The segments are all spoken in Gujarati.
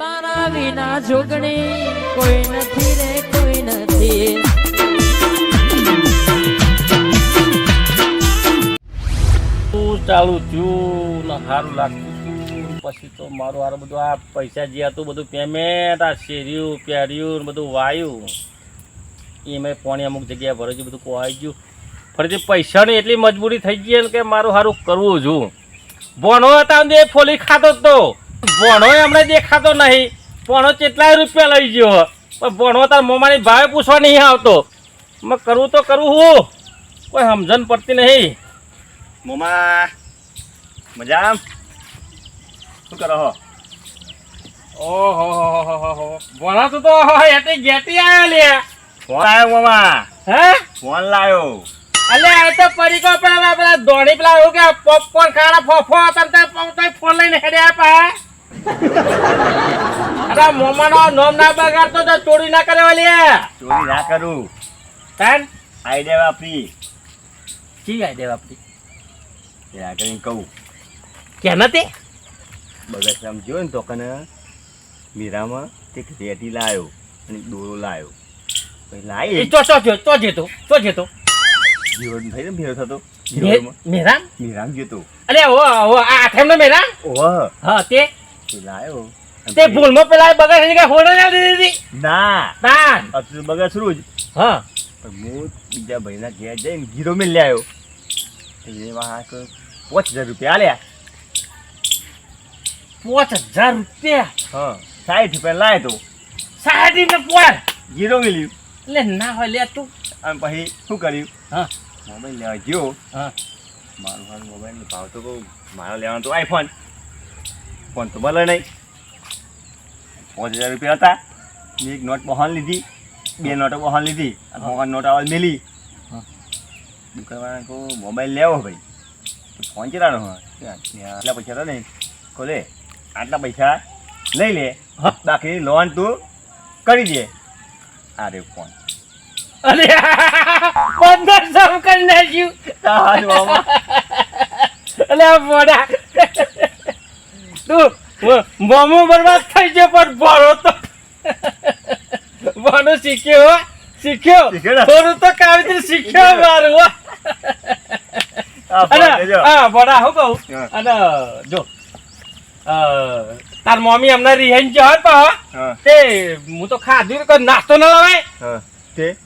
તારા વિના જોગણી કોઈ નથી રે, કોઈ નથી. ચાલુ થયું સારું લાગતું હતું પછી તો મારું આ બધું આ પૈસા જે હતું, બધું પેમેન્ટ આ શેર્યું પહેર્યું બધું વાયું. એમાં પાણી અમુક જગ્યાએ ભરે છે બધું કોવાઈ ગયું. ફરીથી પૈસાની એટલી મજબૂરી થઈ ગઈ કે મારું સારું કરવું છું. ભણો હતા ફોલી ખાતો જ તો. ભણો એમણે દેખાતો નહીં. ભણો કેટલાય રૂપિયા લઈ ગયો પણ ભણો તાર મોમાની ભાવે પૂછવા નહીં આવતો. મેં કરવું તો કરવું હું. કોઈ સમજણ પડતી નહીં. મોમા મજા શું કરો હો? ઓહો ભણાતું તો એટી ગેટી આવ્યો લે. ફોન આવ્યો મોમા. હે? ફોન લાવ્યો અલે આ તો પરીકો પેલા પેલા દોડી પેલા એવું કે પોપકોર્ન ખાના ફોફો તમ તે ફોન લઈને હેડ્યા આપા અરે મોમાનો નોમ ના બગાડતો તો ચોરી ના કરે વાલી ચોરી ના કરું. કાન આઈડિયા વાપરી. કી આઈડિયા વાપરી? એ આગળ કહું. કે નથી બગસરામ જોયો ને તો કને મીરામાં તે રેટી લાવ્યો અને દોરો લાવ્યો લાવી ચો જો જેતો તો જેતો જીવન થઈ ને ભેરો થતો. મેરામ? મીરામ જતો અલે ઓ ઓ આ આઠમ નો મેરામ? ઓહ. હા તે લાવ્યો અને તે ભૂલમાં પેલા બગાડ કે હોડે ના દીધી હતી? ના. ના. અસલ બગસ જ. હા. પણ હું બીજા ભાઈના ઘેર જઈને ગીરો મેં લ્યાયો એ વાહ પાંચ હજાર રૂપિયા આલ્યા. પાંચ હજાર રૂપિયા? હા સાઠ રૂપિયા લાય તો. સાઠ ને પોર ગીરો મેલ્યું. એટલે ના હોય લે તું. અને પછી શું કર્યું? હા. મોબાઈલ લેવા ગયો. હા. મારું હાલ મોબાઈલ ભાવ તો કહું મારો લેવાનો તો આઈફોન ફોન તો ભલે નહીં. પાંચ હજાર રૂપિયા હતા. મેં એક નોટ બહાન લીધી. બે નોટો બહાર લીધી. અને મોબાઈલ નોટ આવે મેલી. દુકાનવાળા કહું મોબાઈલ લેવો ભાઈ. તો ફોન હોય. આટલા પૈસા તો નહીં. કહો લે આટલા પૈસા લઈ લે. બાકી લોન તું કરી દે. અરે ફોન. અરે પંદરસો કરી નાખ્યું આ મોડા મોમો બરબાદ થઈ ગયો પણ ભણો તો. ભણો શીખ્યો. શીખ્યો? થોડું તો કાવી શીખ્યો મારું હો. ભણા હું કહું અને જો તાર મમ્મી અમને રિહાઈન જો હો તે હું તો ખાધું નાસ્તો ન લવાય? તે?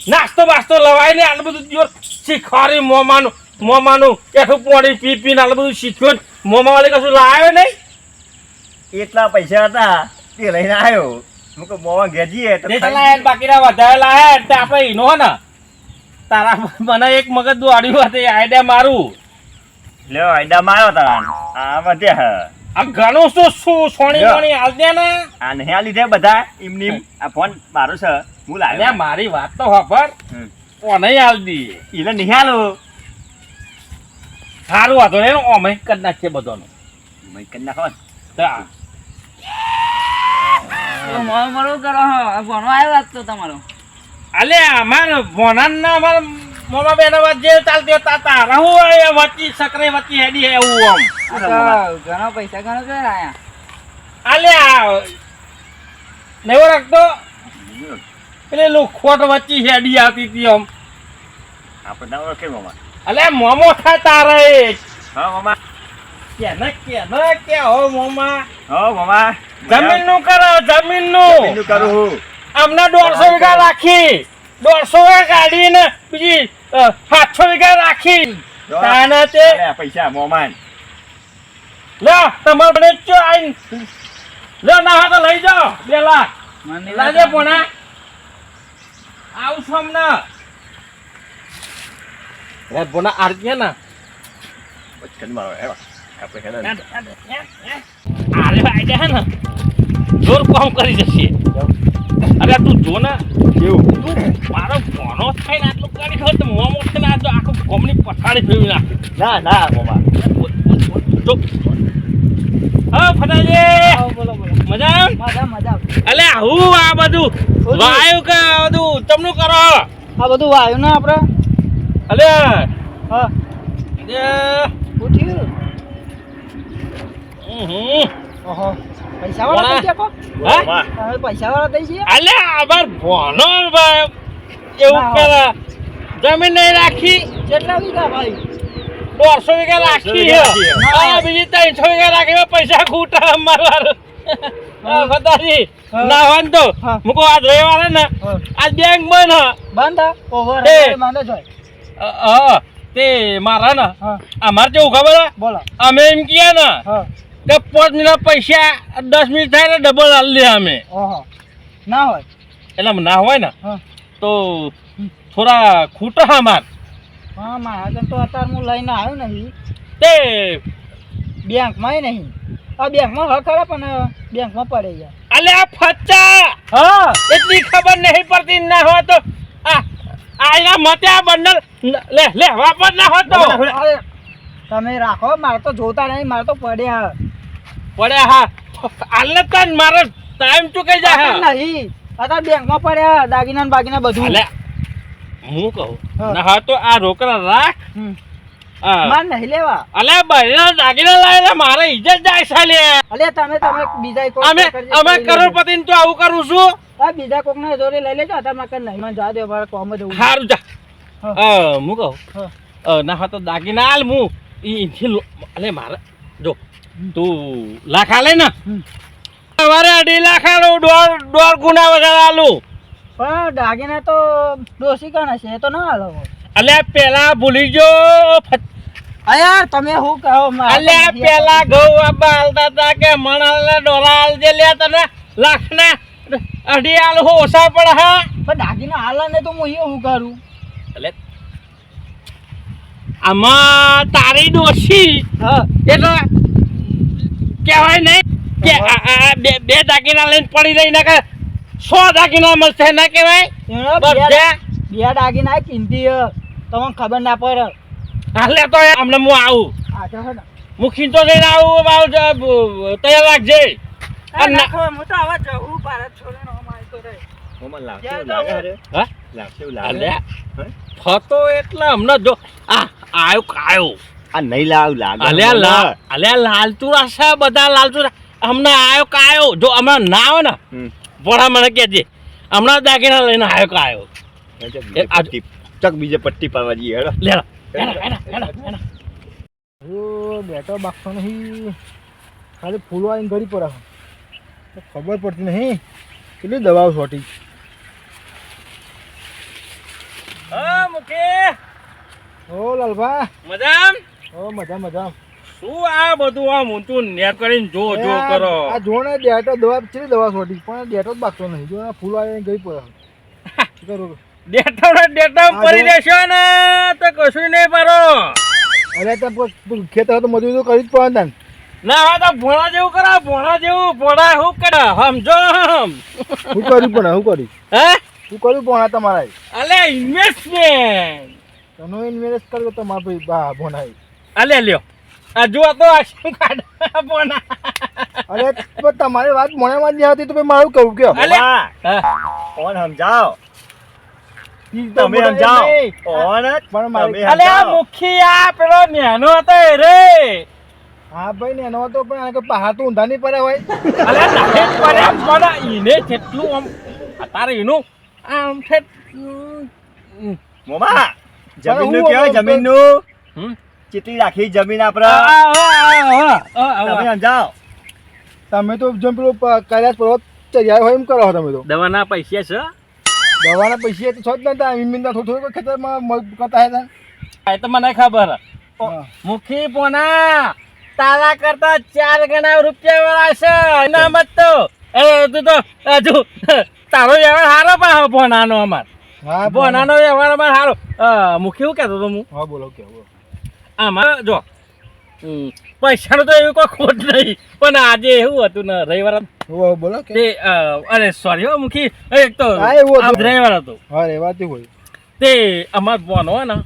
નાસ્તો બાસ્તો લવાય ને આટલું બધું શીખવાડી મોમાનું મોમાનું એઠું પોણી પી પીને આટલું બધું શીખ્યું મોમા વાળી કશું લાવ્યો નહીં? એટલા પૈસા હતા તે લઈને આવ્યો. હું કે મોવા ઘેર જઈએ નહીં બાકીના વધારે લાયા એટલે આપણે ઈનો ને? તારા મને એક મગજ દોડ્યું હતું આઈડિયા મારું. લ્યો આઈડા માર્યો તારા આ વધ્યા આ ઘણું શું શું સોણી. સોણી હાલ દે ને? આ નહીં આ લીધે બધા એમની એમ. આ ફોન મારો છે હું લાવ્યો મારી વાત તો હમ. કોને હાલ દી. એને નિહાલો સારું વાંધો નહીં ઓમે કરી નાખીએ બધાનું. મેં કરી નાખો ને. તા. કરો હા આ ભણવા આવ્યો આજ તો તમારો. અલ્યા અમારે ભોનાના અમારે મોમા બેનો વાત જે ચાલતી હતા તારા હું એ વચ્ચી સકરે વચ્ચી હેડી એવું આમ ઘણા પૈસા ઘણો કર આયા. અલ્યા નેવો રાખતો? પેલે લોખોટ વચ્ચી હેડી આવતી હતી આમ આપણે ના ઓળખે મામા. અલ્યા મોમો થાય તારે. હા મામા. કે કેને કે હો મોમા. હો મોમા. જમીનનું કરો જમીનનું જમીનનું કરું હું. અમને દોઢસો વીઘા રાખી. દોઢસો વીઘા કાઢીને બીજી સાતસો વીઘા રાખી. તાના તે પૈસા મોમાન. લો તમાર બને ચો આઈ. લો ના હા તો લઈ જાઓ બે લાખ. લાજે પોણા. આવું છું હમણાં. એ બોના આરજે ના? વચકન મારો હેડો આપણે હેડો ને. અરે ભાઈ હે ને. જોર કોમ કરી જશે. અરે તું જો ને. કેવું? તું મારો ભણો થાય ને આટલું કરી હોય તો મોમો છે ને આ તો આખું કોમની પથારી ફેરવી નાખે. ના ના મામા. જો હા ફટાજે બોલો બોલો. મજા? મજા મજા અલે હું આ બધું વાયુ કે આ બધું? તમને કરો. આ બધું વાયુ ને આપણે અલે! હા. એ ઉઠ્યું? હમ ઓહો. પૈસા વાળા થઈ ગયા કો હા? વાહ. તમે પૈસા વાળા થઈ ગયા? અલ્યા આবার ભોનો ભાઈ. એવું ના. કરે જમીન નહીં રાખી. કેટલા વીઘા ભાઈ? દોઢસો વીઘા રાખી વીઘા આ બીજી ત્રણસો વીઘા રાખી પૈસા ખૂટા અમારા ફતાજી ના હા. મૂકો આજ રવિવારે ને આજ બેંક બંધ બંધ ઓવર હા તે મારા ને. અમારે કેવું ખબર? બોલો. અમે એમ કહે ને કે પાંચ મિનિટ પૈસા દસ મિનિટ થાય ને ડબલ આલ લે અમે. ના હોય. એટલે ના હોય ને તો થોડા ખૂટા અમાર. હા મારા ઘર તો અત્યારે હું લઈને આવ્યો નહીં તે બેંકમાં નહીં. આ બેંકમાં હા ખરા પણ બેંકમાં પડે અલે આ ફચ્ચા! હા. એટલી ખબર નહીં પડતી ના હોય તો આ આયના મતે આ બંડલ લે લે વાપર ના હોય તો. તમે રાખો મારે તો જોતા નહીં મારે તો પડ્યા. પડે હા. આલે તન મારો ટાઈમ ચૂકી જાય નહીં. અત્યારે બેંકમાં પડ્યા દાગીના બાગીના બધું. લે હું કહું. ના હા તો આ રોકડા રાખ. માર નહીં લેવા. અલે બહેરા દાગીના લાવેલા મારે ઇજ્જત જાય છે લે. અલે તમે તમે બીજા કોઈ અમે અમે કરોડપતિ તો આવું કરું છું. આ બીજા કોક ના જોડે લઈ લેજો અત્યારે મારે નહીં મને જા દે મારે કોમ જ એવું જા. હા. હું કહું? ના હોય તો દાગીના હાલ હું ઈથી અલે મારે જો તું લાખ આલે ને. અમારે અઢી લાખ આલું દોઢ દોઢ ગુના વધારે આલું. પણ દાગીના તો ડોસી કાના છે એ તો ના હાલો અલ્યા પેલા ભૂલી જો આ યાર તમે શું કહો? અલે પેલા ઘઉં આબા હાલતા હતા કે મણ ને ડોલા હાલજે લે તને લાખ ને અઢી હું ઓછા પડે હા. પણ દાગીના હાલા ને તો હું એ શું કરું? એટલે આમાં તારી ડોશી હા. એટલે કહેવાય નહીં કે બે બે દાગીના લઈને પડી રહી ના કે સો દાગીના મળશે ના કહેવાય. બે દાગીના કિંમતી તમને ખબર ના પડે. હાલે તો હમણાં હું આવું. હે ને. હું ખીંચો લઈને આવું તૈયાર રાખજે? ફતો એટલે હમણાં જો આ આયો કાયો. આ નહીં લાવ લાગે અલ્યા લાલ અલ્યા લાલચુરા છે બધા લાલચુરા હમણાં આયો કાયો. જો હમણાં ના આવે ને. ભણા મને કહેજે. હમણાં દાગીના લઈને આયો કાયો. ચક બીજે પટ્ટી પાડવા જઈએ હેડો લે લે, લે, લે, લે, લે, લે. બેટો બાકસો નહીં. ખાલી ફૂલો આવીને ઘડી પડે ખબર પડતી નહીં. કેટલી દવાઓ છોટી. હા ઓ લાલભા. મજામ? ઓ મજા મજા. શું આ બધું આ ઊંચું નેર કરીને જો જો કરો? આ જો ને ડેટો દવા કેટલી દવા છોટી. પણ ડેટો જ બાકતો નહીં. જો ફૂલો આવીને ગળી પડે છે. શું કરું? ડેટા ને ડેટા પડી જો. દેશો ને તો કશું નહીં પારો અરે તો ખેતર તો મજૂરી તો કરી જ પડે ના. હવે તો ભોણા જેવું કરો ભોણા જેવું ભોણા હું કરે? સમજો હમ. હું કર્યું પણ હું કર્યું. હે? હું કર્યું પણ તમારા અલે ઇન્વેસ્ટમેન્ટ તમે ઇન્વેસ્ટ કર્યો તમારા ભાઈ બા ભોનાઈ અલે લ્યો. આ જુઓ તો આ શું કાઢ ભોણા. અરે તમારી વાત મોણામાં જ નહીં આવતી તો ભાઈ મારું કહું કે અલે. કોણ સમજાવો? તો તમે સમજાવો અલે આ મુખી આ પેલો નેનો હતો રે. હા ભાઈ નેનો હતો પણ આ પહાડ તો ઊંધા નહીં પડે હોય. અલે નાહે ઈને જેટલું આમ એનું આમ છે. મોમા જમીનનું હું કહેવાય હવે- જમીનનું? હમ? ચેટલી રાખી જમીન આ, આપણે આ, આ, આ, આ, તમે સમજાવો તમે તો જેમ પેલું કૈલાસ પર્વત ચર્યા હોય એમ કરો છો તમે તો. દવાના પૈસા છે. દવાના પૈસા તો છો જ ને ત્યાં ઈમીનના થોડું થોડું ખેતરમાં કરતા હે ત્યાં. એ તો મને ખબર. હા. મુખી પોના તારા કરતા ચાર ગણા રૂપિયા વાળા છે. એના મત તો. એ તું તો હજુ તારો વ્યવહાર સારો પણ પોનાનો અમાર. ભોનાનો વ્યવહાર અમાર સારો. મુખી શું કહેતો હતો હું? હા બોલો કે આમાં જો પૈસાનું તો એવું કોઈ ખોટ નહીં. પણ આજે એવું હતું ને રવિવાર બોલો કે? તે અરે સોરી હો મુખી. એક તો રવિવાર હતો. હા રેવાતી હોય. તે અમાર બોન હોય ને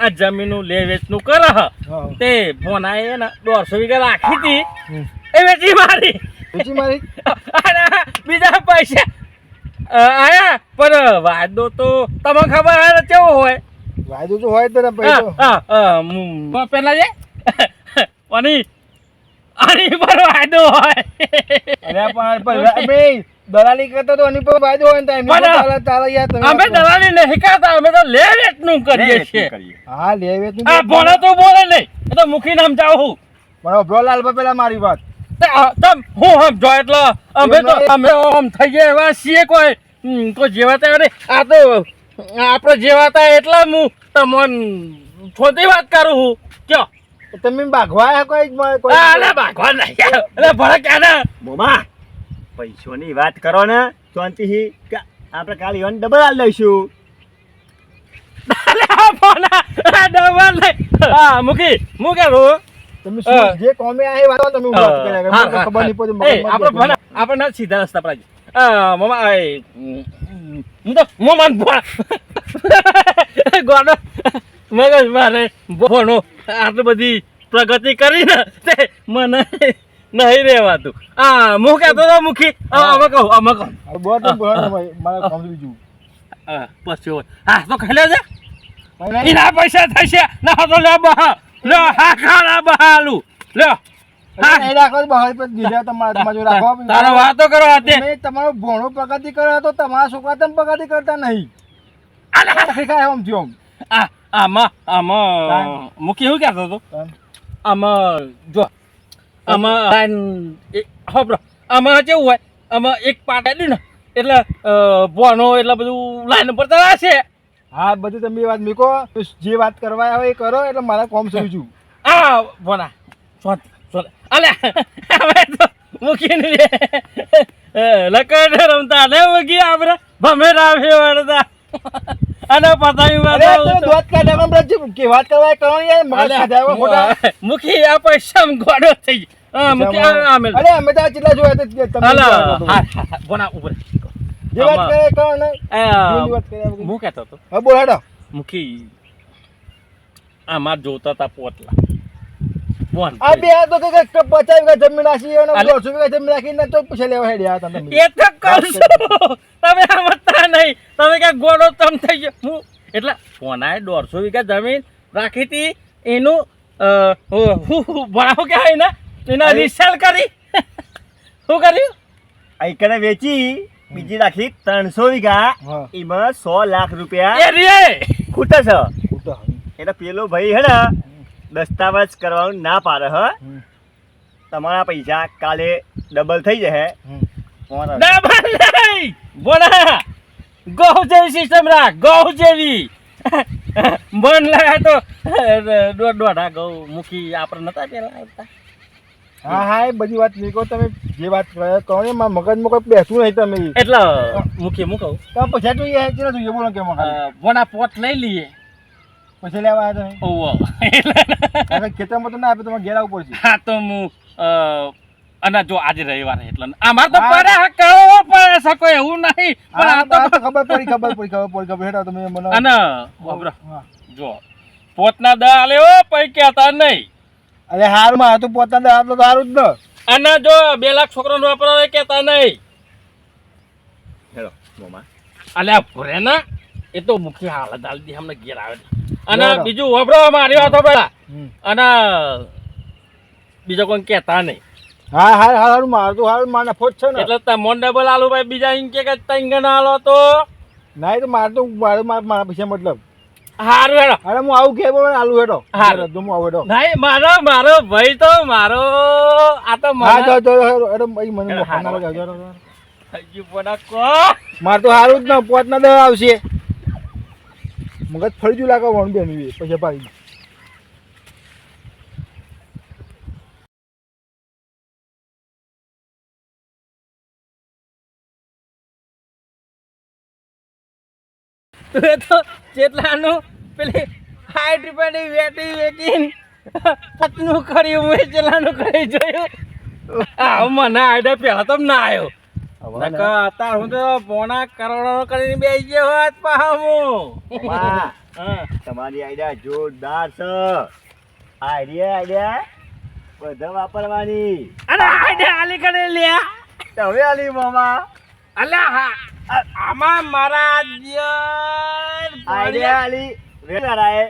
આ જમીનનું લે વેચનું કરે હ. તે બોન એ ને દોઢસો વીઘા રાખી હતી. એ વેચી મારી. વેચી મારી? બીજા પૈસા. આયા પણ વાયદો તો તમને ખબર હે કેવો હોય? વાયદો તો હોય તો. પેલા જે અને આની પર વાયદો હોય. અરે પણ અમે દલાલી કરતા તો એની પર વાયદો હોય ને એમની ચાલે યાર તમે અમે દલાલી નહીં કરતા અમે તો લે વેચનું કરીએ છીએ. હા લે વેચનું આ બોલે તો બોલે નહીં એ તો મુખી નામ ચાહું પણ બ્રો લાલ પેલા મારી વાત. તમ હું સમજો એટલે અમે તો અમે આમ થઈ ગયા એવા છીએ કોઈ. તો કોઈ જેવાતા અરે આ તો આપણે જેવાતા એટલે હું તમને છોતી વાત કરું હું કયો? તમે ભાગવા આયા કોઈ કોઈ અલે ભાગવાન નહીં અલે મોમા પૈસોની વાત કરો ને શાંતિથી કે આપણે કાલે ઈવન ડબલ આલ લઈશું ડબલ હા મૂકી તમે શું જે કોમે આ તમે ખબર નહીં આપણે આપણે સીધા રસ્તા પર આવી આ મમા હું તો મોમાન ભોળા ગોડો. મગજ મારે ભણો આટલી બધી પ્રગતિ કરી ને તે મને નહીં રહેવાતું. આ હું કહેતો હતો મુખી. અમે કહું અમે કહું. બીજું પછી હોય. હા તો ખાઈ લેજે. એના પૈસા થશે. ના તો લે બહા લે હા ખાના બહાલું લે. તમારે તમારે જો રાખો તારો વાતો કરો તમારો ભોણો પ્રગતિ કરો તો તમારા છોકરા તમે પ્રગતિ કરતા નહીં. થયું આ આમાં આમાં મૂકી શું કહેતો હતો? આમ. જો આમાં હોભળો આમાં કેવું હોય? આમાં એક પાટ આલ્યું ને એટલે ભોનો એટલે બધું લાઈન પર છે. હા બધું તમે વાત મૂકો. જે વાત કરવા આવે એ કરો એટલે મારા કોમ સમજું આ ભોના. સોત સોત. અલે હવે તો મૂકીને રે લકડ રમતા ને મૂકી આપણે. ભમેરા ફેવડતા અને પતાવી વાત તો દોત કા હમણાં જે કે વાત કરવા એ કરો ને યાર મગજ ખાધા ખોટા. મુખી આ પૈસા ગોડો થઈ મૂકી આ મેલ. અરે અમે તો આ જોયા હતા તમે. હા, હા, હા, ઉપર. જે વાત કરે કોણ. હું કહેતો હતો. હા બોલ હેડો. આ આમાં જોતા તા પોતલા બોન આ બે તો કે કે પચાસ વીઘા જમીન રાખી અને વીઘા જમીન રાખીને તો પૈસા લેવા હેડ્યા તમે. એ તો કહું તમે સમજતા નહીં. તમે કે ગોળો તમ થઈ ગયો. હું એટલે કોનાએ દોઢસો વીઘા જમીન રાખી હતી. એનું ભણાવું ને? એના રિસેલ કરી. શું કર્યું? આઈકને વેચી બીજી રાખી ત્રણસો વીઘા. એમાં સો લાખ રૂપિયા એ રે! ખૂટે છે. ખોટા. એટલે પેલો ભાઈ હે ને દસ્તાવેજ કરવાનું ના પાડે હ. તમારા પૈસા કાલે ડબલ થઈ જશે. ડબલ નહીં! બોલા. ગૌ જેવી સિસ્ટમ રાખ ગૌ જેવી. મન લાગે તો દોઢ દોઢા ગૌ મૂકી આપણે નતા પેલા આવતા. હા હા એ બધી વાત નીકળો તમે જે વાત કરે ને મારા મગજમાં કોઈ બેસતું નહીં તમે. એટલે મૂકી મૂકવું. તમે પૈસા જોઈએ જોઈએ? બોલો કે મગજ બોના પોટ લઈ લઈએ. પૈસા લેવા આવ્યા તમે? ઓવો કારણ ખેતરમાં તો ના આપે તમારે ઘેર આવવું પડશે. હા તો હું અને જો આજે રવિવાર એટલે અમાર તો પડે પડે એવું નહીં. પણ આ તો તો ખબર પડી ખબર પડી ખબર પડી ખબર. હેડો તમે મને અને જો પોતના દા લેવો પૈ કેતા નહીં. અરે હારમાં તો પોતાના હાથ તો સારું જ ને. અને જો બે લાખ છોકરાનો વાપરવા કેતા નહીં. હેડો મોમા. અલ્યા ભરે ના એ તો હાલ હાલત હાલતી અમને ઘેર આવે. અને બીજું વપરો મારી વાતો પેલા. અને બીજો કોઈ કહેતા નહીં. હા હા હારું મારું તો મારે માર નફો છે ને. એટલે તમોન ડબલ આલુ ભાઈ બીજા એમ કે તંગ ના આલો તો. ના એ તો મારે તો મારે મારા મારા પૈસા મતલબ. હારું હેડો. અરે હું આવું કે બોલે આલુ હેડો. હારું. હું આવું હેડો. નહીં મારો મારો ભાઈ તો મારો આ તો હા મને તો હેડો ભાઈ મને હારું. કો મારે તો હારું જ ન પોત ના દવા આવશે. મગજ ફરી જુ લાગે, વણ બેન પછી પાડી તું ચેટલાનું પેલી હાઈટ રૂપિયાની વેટી વેચીને પતનું કર્યું, મેં ચેલાનું કરી જોયું. મને આઈડિયા પહેલાં તો ના આવ્યો હું તો પોણા કરોડો કરીને બેસી ગયો હોત હા. તમારી આઈડિયા જોરદાર છે. આઈડિયા આઈડિયા બધા વાપરવાની. અરે આઈડિયા આલી કરી લ્યા. તમે આલી મોમા. અલ્યા હા. આમાં મારા યાર આઈડિયા આલી. વેરાએ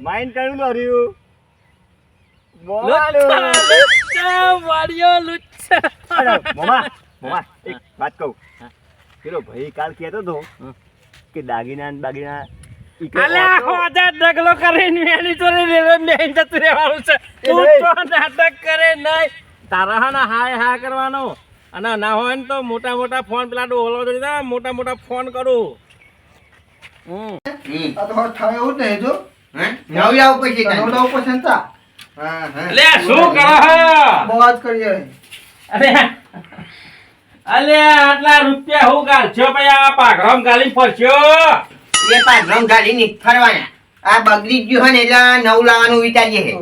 માઇન્ડ કરું દોર્યું મોમાનું લુચ્છા વાડિયો લુચ્ચા અરે, મોમા. મોમા એક વાત કહું. પેલો ભાઈ કાલ કહેતો હતો કે દાગીના ને બાગીના અલ્યા હોજા ડગલો કરીને જોડે રેલવે મેં જતું રહેવાનું છે. તું નહીં. તો નાટક કરે નહીં. તારા હા હાય હા કરવાનો. અને ના હોય ને તો મોટા મોટા ફોન પેલા જોડી દે, મોટા મોટા ફોન કરું. હમ. આ તો થાય એવું નહીં જો નવ લાવ પછી તને પછી હા હા. લે શું કરો હો? બહુ કરીએ અરે અલે આટલા રૂપિયા હું ગાલશો ભાઈ? આ પાઘરમ ગાલી ફરશો? એ પાઘરમ ગાલી ની ફરવાના. આ બગડી ગયું હોય ને એટલે નવું લાવવાનું વિચારીએ છે.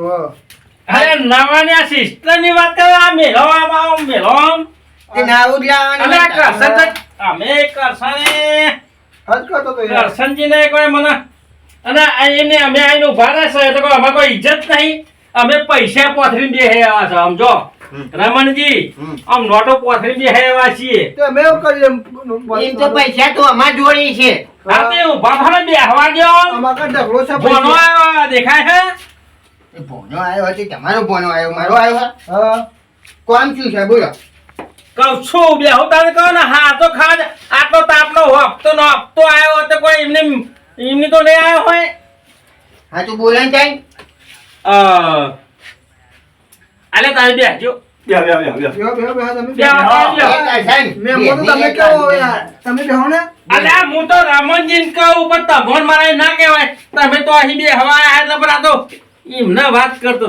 અરે નવાની સિસ્ટરની વાત કરો આ મેલો આવો તે નવું જ લાવવાનું અલે તો અમે તો યાર. ને કોઈ મને અને આ એને અમે આઈને ઊભા રહેશે તો કોઈ અમારે કોઈ ઇજ્જત નહીં. અમે પૈસા પોથરીને બે એવા છે સમજો. રમણજી આમ નોટો પોથરી બે હેવા છીએ તો અમે એવું કરીએ એમ. તો પૈસા તો અમાર જોડે છે હા તે બાફાને ભાને બેહવા ગયો આમાં કા ઢગલો છે પૈસા. આવ્યો દેખાય હે એ ભોનો આવ્યો હતી તમારો ભોનો આવ્યો મારો આવ્યો હે? હા. કોણ શું છે બોલો કહું છું બેહો તારે કહો ને હા તો ખાજ આટલો તાપનો હપ્તો નો હપ્તો આવ્યો તો કોઈ એમને એમની તો લઈ આવ્યો હોય હા તો બોલે જાય. અ અલે તારે બેહજો બે, બે, તમે. બેહો. એ કરશન, મેં મોટું તમે કેવો યાર? તમે બેહો ને. અલ્યા હું તો રમણજીને કહું પણ તમોન મારા ના કહેવાય. તમે તો અહીં બે હવા આયા એટલે તો એમને વાત કરતો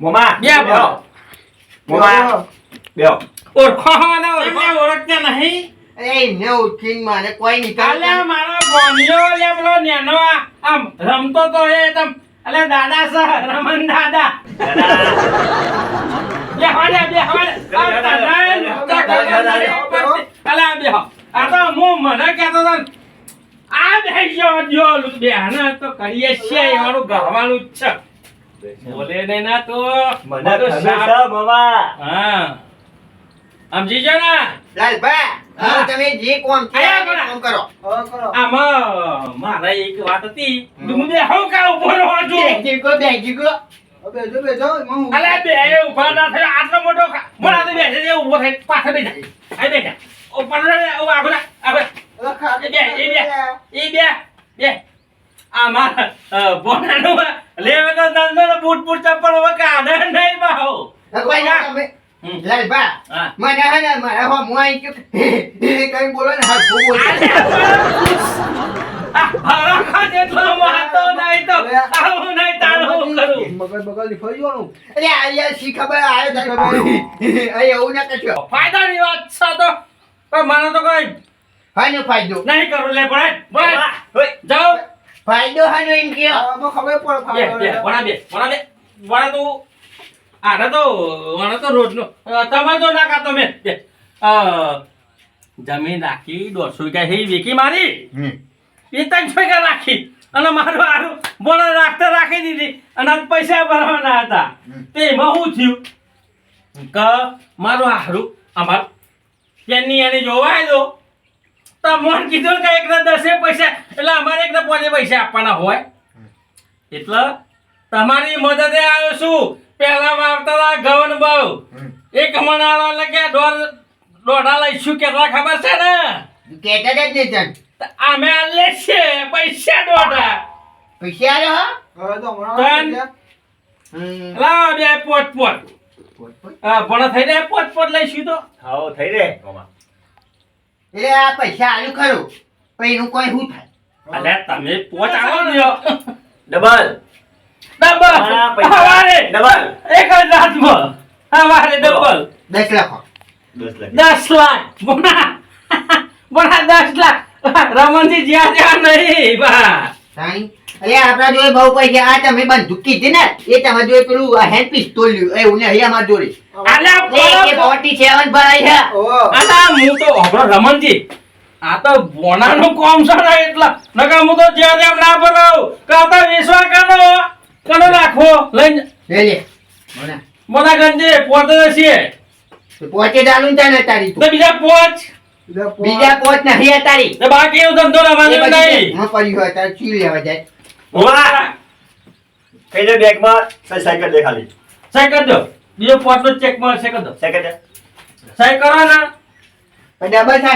મોમા બે બેહો. મોમા બેહો. બેહો. ઓળખો મને ઓળખો. ઓળખતા નહીં? અરે એમને ઉઠીને મને કોઈ નહીં અલ્યા મારો નેનો આમ રમતો તો એ તમ અલ્યા દાદા સર રમન દાદા. બે હવાને બે હવાને બે આ તો હું મને કહેતો હતો ને, આ બેસ્યો જો બેહને તો કરીએ છીએ એ વાળું ગહવાનું જ છે. બોલે ના તો મને. હા. સમજી જાઓ ને? લાલભા, હા. હવે તમે જે કોમ. કોમ કરો. આમાં મારા એક વાત હતી. બે હું કા ઊભો રહો છું? બેજો બેજો અલે બે ઊભા ના થયો. આટલો મોટો ખા- મોડા તો બેસે છે ઊભો થઈ પાછળ આ ઓ આગળ આગળ. એ બે એ બે. એ બે બે. આમાં બોનાનું લેવે તો ધંધો બૂટ બૂટ ચપ્પલ હવે કાઢે નહીં બાહો. હા. મને હે ને મારા હો મું આઈ ગયું. કઈ બોલો ને હરખું બોલો. હરા ખા જેટલો વાતો નહીં તો આવું નહીં તારું કરું? મગજ બગજ ફરી જવાનું અરે આ યાર શી ખબર આયો તને. અરે એવું ના કરશો. ફાયદાની વાત છે તો. પણ મને તો કઈ હાનો ફાયદો. નહીં કરું લે મોમા, હોય. જાઓ. ફાયદો હાનો એમ કયો? આમાં ખબર પડે બે ભણા બે ભણા બે ભણા તો આને તો આને તો રોજનો તમે તો ના કાતો મેં. જમીન રાખી દોઢસો રૂપિયા હે વેકી મારી. એ ત્રણસો રૂપિયા રાખી. અને મારું આરું બોલો રાખતા રાખી દીધી. અને પૈસા ભરવાના હતા. તે એમાં શું થયું? કે મારું હારું અમાર. પેનની એને જોવાય દો તો. મને કીધું કે એકને દસે પૈસા એટલે અમારે એકને પોતે પૈસા આપવાના હોય. એટલે તમારી મદદે આવ્યો છું. પહેલા વાવતા હતા ભાવ બહુ હમ. એક મણાળો એટલે કે દોઢ લઈશું કેટલા ખબર છે ને? કહેતા જ નહીં તને. અમે આ છે પૈસા દોઢા. પૈસા આલ્યો હા. લાવો બે પોત હા, પણ થઈ જાય પોત પોત લઈશું તો. હાઓ, થઈ રે એટલે આ પૈસા આલ્યું ખરું. પણ એનું કોઈ શું થાય? અલે તમે પોચ આવો ને. ડબલ. ડબલ. હા, હવારે ડબલ. એક જ રાતમાં હવારે ડબલ. દસ લાખ. દસ લાખ. બોના. બોના દસ લાખ. રમણજી જ્યાં જ્યાં નહીં બા. અરે આપણા જોડે બહુ પૈસા આ તમે બંદૂક કીધી ને? એ તમારા જોડે પેલું હેન્ડ પિસ્તોલ લ્યું. એવું નહીં અમારા જોડે. અલ્યા એ બોલો ફોર્ટી છે. અલા હું તો આપણો રમણજી. આ તો બોનાનું કોમ છે એટલા. નકા હું તો જ્યાં જ્યાં ના ભરાવ. કાં તો વિશ્વા કાનો કાનો રાખવો લઈને લે લે મને. મને ગંજે પોતે છે. પોતે ડાલું ને તારી તો. બીજા પોચ બીજા પોચ. નહીં તારી તો બાકી એવું ધંધો બધી નહીં. બેગમાં પડી હોય તારે ચી લેવા જાય. કઈ દે બેગમાં સાઈ- સાયકલ દે ખાલી સાયકલ દો. બીજો પોટનો ચેકમાં સાયકલ દો. સાયકલ દે. ને કરો ના.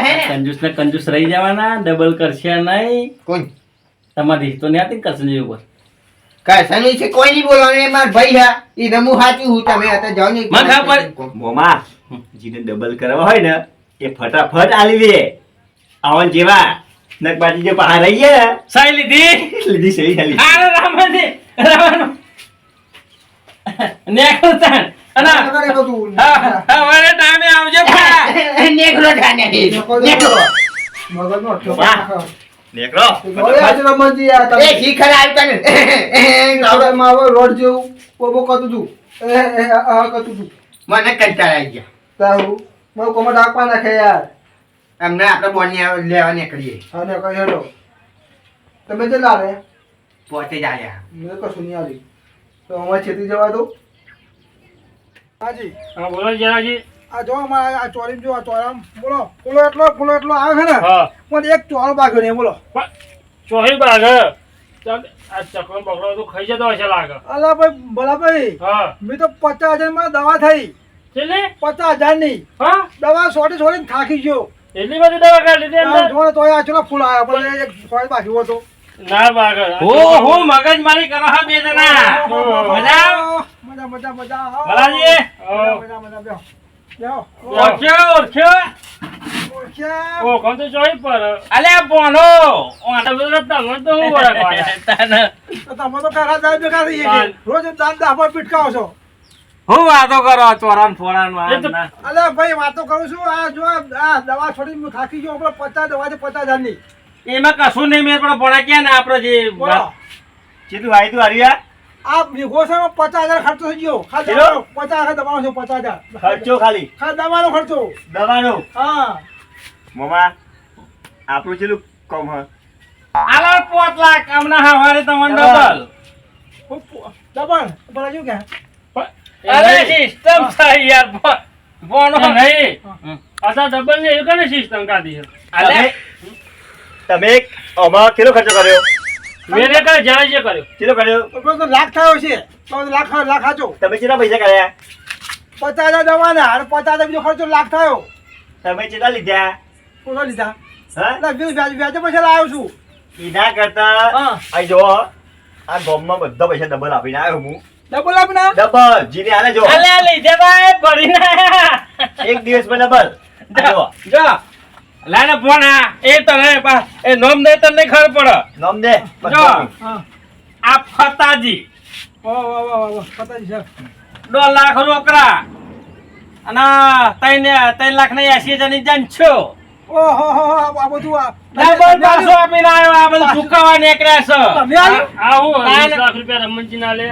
ને. કંજૂસ ને કંજૂસ રહી જવાના ડબલ કરશે નહીં. કોણ? તમારી તો નહીં હતી ને કરશે જેવી કરશન વિશે કોઈ નહીં બોલવાનું. એ માર ભાઈ હા એ રમું સાચું હું. તમે હતા જાઓ નહીં મને ખબર. મોમા જીને ડબલ કરવા હોય ને એ ફટાફટ આલી દે. આવન જેવા નકબાજી જે બહાર રહી ગયા. સાઈ લીધી. લીધી સહી ખાલી અરે રામન. દે રામન અને તાન. હા, હવે ટાઈમે આવજો. પા. નેકરો થાને નેકરો મગજનો. નીકળો. આજે આ તમે. એ શીખર આવ્યું તને આપણે માવો રોડ જેવું પોપો કરતું હતું. એ, એ, આ, આ કરતું મને કંટાળ આવી ગયા. તારું. મારું કોમર ડાકવા નાખે યાર. એમને આપણે બોલને લેવા નીકળીએ. અને કહી હેડો. તમે કેટલા રે. પહોંચી જ આવ્યા મને કશું નહીં આવી તો અમારે છેતી જવા દો. હાજી. હા બોલો જનાજી આ જો અમારા આ ચોરી જો આ ચોરામ બોલો ફૂલો એટલો ફૂલો એટલો આવે છે ને? હા. એક ચોરો બાગ્યો નહીં બોલો. ચોહી બાગ આ ચકલો બકલો તો ખાઈ જતો હશે લાગે. અલા ભાઈ ભલા ભાઈ મેં તો પચાસ હજારમાં દવા થઈ. છેલ્લે પચાસ હજારની દવા સોટી સોટી થાકી ગયો. એટલી બધી દવા લીધી અંદર આ ચલો ફૂલ આવ્યા પણ એક સોય બાકી હતો ના બાગ હો મગજ મારી કરો હા બે જણા. મજા મજા મજા? મજા. મજા મજા મજા ઓળખ્યો? ઓળખ્યો ઓળખ્યા. ઓ કોણ તો ચોહી પર? અલ્યા બોનો આ બધું તમને તો હું તો તમે તો ઘરા જાય ભેગા થઈ ગયા. રોજ દાન દાબા પીટકાવો છો? હું વાતો કરો ચોરાન ફોરાન અલે ભાઈ વાતો કરું છું. આ જો આ દવા છોડી હું થાકી ગયો આપણે પચાસ દવા છે પચાસ હજારની એમાં કશું નહીં મેં પણ ભણા ક્યાં ને આપણે જે બોલો. ચીતું આવી તું હાર્યા આ વિઘો છે એમાં પચાસ હજાર ખર્ચો થઈ ગયો. ખાલી પચાસ હજાર દવાનો છે પચાસ હજાર. ખર્ચો ખાલી? ખાલી દવાનો ખર્ચો. દવાનો? હા. મમા આપણું ચેલું કમ હ? આલા પોત લાખ હમણાં હવારે તમને ડબલ. દબાણ બોલા જો કે અરે સિસ્ટમ છે યાર બોનો નહીં. અસા ડબલ ને એવું કને સિસ્ટમ કાઢી છે? તમે આમાં કેટલો ખર્ચો કર્યો? મેરે કઈ જણાજી કર્યો. કેટલો કર્યો? તો તો લાખ થયો છે. તો લાખ લાખ હાચો તમે કેટલા પૈસા કર્યા? પચાસ હજાર દવાના અને પચાસ હજાર બીજો ખર્ચો લાખ થયો. તમે કેટલા લીધા? કોનો લીધા? હા? વ્યાજ પૈસા લાવ્યો છું. એના કરતા? આ જો આ ગોમમાં બધા પૈસા ડબલ આપીને આવ્યો હું. ડબલ આપીને ડબલ જીને હાલે જો. એક લીધે ભાઈ ભરીને એક દિવસમાં ડબલ જો જો. લાને ફોન આ. એ તને પા- એ નોમ દે તને નહીં ખબર પડે. નોમ દે જો. આ ફતાજી. ઓ ઓ ઓ પતાજી છે દોઢ લાખ રોકડા. અને ત્રણ ત્રણ લાખ ને એસી હજારની જાન છો. ઓહો હો હો આ બધું આ ડબલ પાછો આપીને આવ્યો. આ બધું ચૂકવવા નીકળ્યા છો. તમે આવ્યું? આ હું ના, વીસ ના. લાખ રૂપિયા રમણજી ના લે.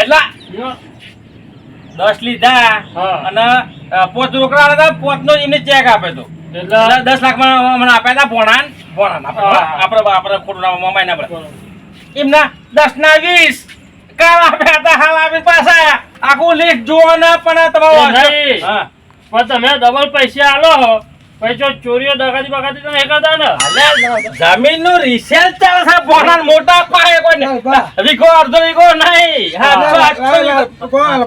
એટલે જો. દસ લીધા અને પોત રોકડા હતા પોત નો એમને ચેક આપે તો. દસ લાખમાં મને આપ્યા હતા ભોણાન ભોણાન આપડે આપણે ખોટું મમાઈ ના પડે. એમના દસ ના વીસ. કાલ આપ્યા હતા હાલ આપી પાછા. આખું લિસ્ટ જોવાના ને પણ તમારો હા. પણ તમે ડબલ પૈસા આલો પછી ચોરીઓ ડકાતી બકાતી કરતા ને જમીનનું રિસેલ ચાલે છે ભોણાન મોટા પાયે કોઈ. અડધો નહીં હા, હા. તો આઠસો વીઘો.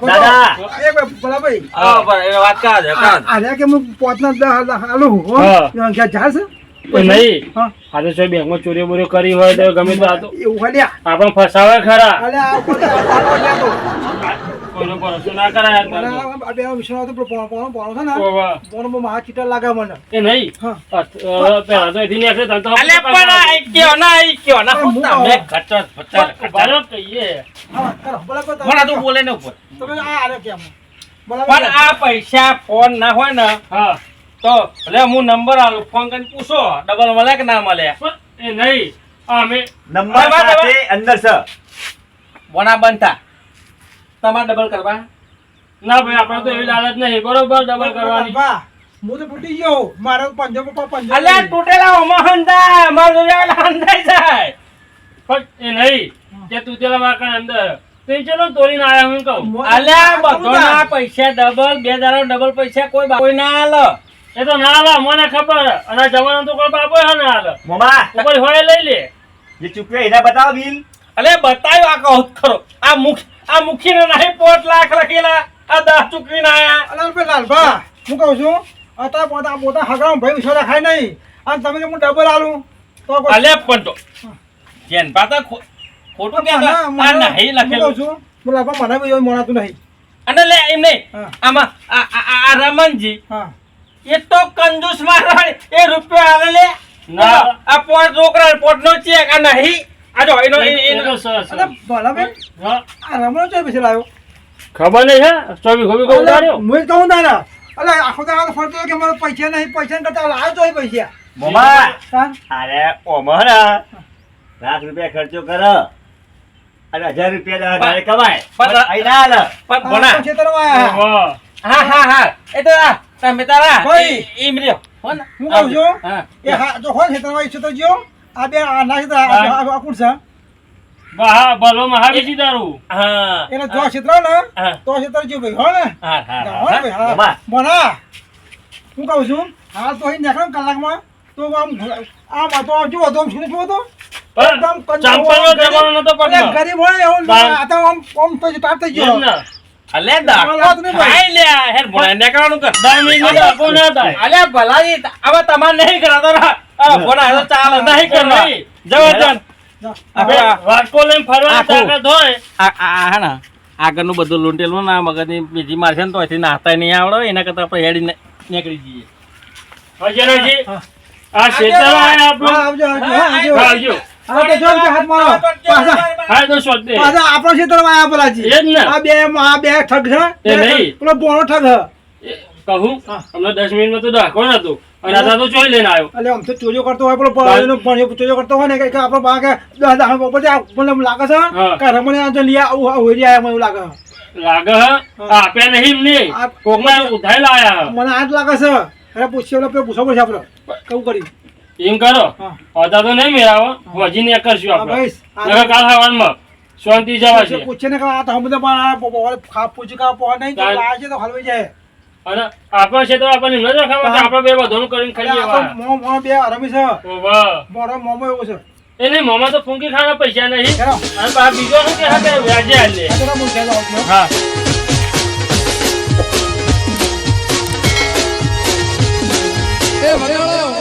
દાદા. એક ભલા ભાઈ હા, બરાબર, વાત કાઢ, કાઢ. આને કે હું પોતના દહ હો છે નહીં હા. આ તો બેંકમાં ચોરીઓ બોરી કરી હોય તો ગમે તો આ તો એવું હલ્યા આપણે ફસાવે ખરા આ ઉપર આ ગયા તો કોઈનો ભરોસો ના કરાય આ બે વિશ્વાસ પોણો પોણો પોણો છે ને? પોણો બહુ ચીટર લાગે મને. એ નહીં? હા. અ, અ, પેલા તો એથી નીકળે તો અલે પણ આ કયો ના આ કયો ના હું તમે ખચર ખચર ખચર. કહીએ. હા કરો ભલા કોઈ ભણા તું બોલે ને ઉપર. તમે આ આરે કેમ? પણ આ પૈસા ફોન ના હોય ને હા. તો ભલે હું નંબર આલું ફોન કરીને પૂછો. ડબલ મળે કે ના મળે? નહીં એ નહીં. અમે નંબર. સાથે અંદર છે. બોના બનતા તમારે ડબલ કરવા? ના ભાઈ આપણે તો એવી લાલચ નહીં. બરોબર ડબલ કરવાની. હું તો તૂટી ગયો. મારો પંજો પપ્પા પંજો અલે તૂટેલા ઓમો હંદા માર જોયા હંદાઈ જાય. પણ એ નહીં કે તૂટેલા તેલા વાકણ અંદર. તો તોડીને આયા હું કહું. અલ્યા બધોના પૈસા ડબલ બે દાડા ડબલ પૈસા કોઈ કોઈ ના આલે. એ તો ના લા મને ખબર. અને જવાનો તો કોઈ બાપો હે ના હાલ મોમા ઉપર હોય લઈ લે. જે ચૂકવે એના બતાવો બિલ. અલે બતાવ્યો આ કહો ખરો. આ મુખ આ મુખીને નહીં પોત લાખ લખેલા આ દસ ચૂકવીને આયા. અલા રૂપિયા લાલભા હું કહું છું અત્યારે પોતા પોતા હગામાં ભાઈ વિશ્વાસ રાખાય નહીં. અને તમે કે હું ડબલ આલું તો અલે પણ તો જેન પાતા ખોટું કે આ નહીં લખેલું. છું બોલા લાલભા મને બી મોણાતું મોનાતું નહીં. અને લે એમ નહીં આમાં આ- હા. એ તો કંજૂસ મારો એ રૂપિયો આવે લે ના. આ પોટ રોકડા પોટ નો ચેક આ નહીં. આ જો એનો એનો હા. આ રમણો ચોય પછી લાવ્યો? ખબર નહીં છે ચોવી ખોબી કહું ઉડાડ્યો હું જ કહું તારા અલે આખો દાડો ફરતો કે મારો પૈસા નહીં પૈસા કરતા લાવ્યો તો પૈસા. મોમા. અરે ઓમરા લાખ રૂપિયા ખર્ચો કર. અને હજાર રૂપિયા હજાર કમાય. પણ- અહીં ના. પણ ભણા. તરફ હા. હા હા એ તો આ તમે તારા. કોઈ? એ- રહ્યો હો ને? હું કહું છું? હા. એ હા જો હોય ખેતરમાં ઈચ્છો તો જ્યો આ બે આ નાખી દે આ કોણ છે? ભલો હા. જો ક્ષેત્ર ને? હા. તો ક્ષેત્ર જ્યો ભાઈ હો ને? હા હા. હો. હા બના. હું કહું છું હાલ તો અહીં નીકળે ને કલાકમાં. તો આમ આમ આ તો જુઓ તો આમ શું હતો પણ એકદમ ગરીબ- હોય એવું આ તો આમ આમ તો તાર થઈ ગયો. અલે દાખલો વાત નહીં ભાઈ. થાય લ્યા હેર ભણા નીકળવાનું કર. દાળ ના થાય. અલે ભલાજી હવે તમારે નહીં કરાતો ને. આ ભણા ચાલે નહીં કરવા નહીં. આપણે વાટકો લઈને ફરવાની તાકાત હોય. આ આ હે આગળનું બધું લૂંટેલું ના મગજની બીજી મારશે ને તો અહીંથી નાસ્તા નહીં આવડે એના કરતાં આપણે હેડી નીકળી જઈએ. અજયરાજી, આ ક્ષેત્ર આયા હા, આપણું આવજો. આવજો આવજો. હા, તો જો કે હાથ મારો પાછા. હા તો શોધ દે. પાછા આપણો ક્ષેત્ર આયા પેલાજી એ આ બે આ બે ઠગ છે. એ નહીં. પેલો બોનો ઠગ કહું? હા. દસ મિનિટમાં તો દાખવો નતું અને આ તો ચોઈ લઈને આવ્યો. એટલે આમ તો ચોરીઓ કરતો હોય પેલો ભણ્યો ભણ્યો ચોરીઓ કરતો હોય ને કે આપણો બા કે દસ ઉપર મને લાગે છે. કે રમણે આ લઈ આવું મને લાગે લાગે નહીં નહીં. કોકમાં ઉધાઈ લાયા મને આજ લાગે છે. અરે પૂછીએ એટલે પેલો પૂછવો પડશે આપણે કેવું કરી એમ કરો? હા. હોતા તો નહીં મેળાવો. વજીને એક કરશું આપણે. આ કાલ સવારમાં શાંતિ જવા છે. પૂછે ને આ તો બધા પણ બપોરે પૂછી કા પહોંચ નહીં લાગે છે તો હલવાઈ જાય. અને આપણો છે તો આપણને ન રખાવા આપણે બે બધું કરીને આ તો વાહ. મો મો બે હરમી છે. વાહ. મોમો એવો છે. એ નહીં મોમાં તો ફૂંકી ખાના પૈસા નહીં. અને બીજો શું કે હા કે વ્યાજે આ ના હા. એ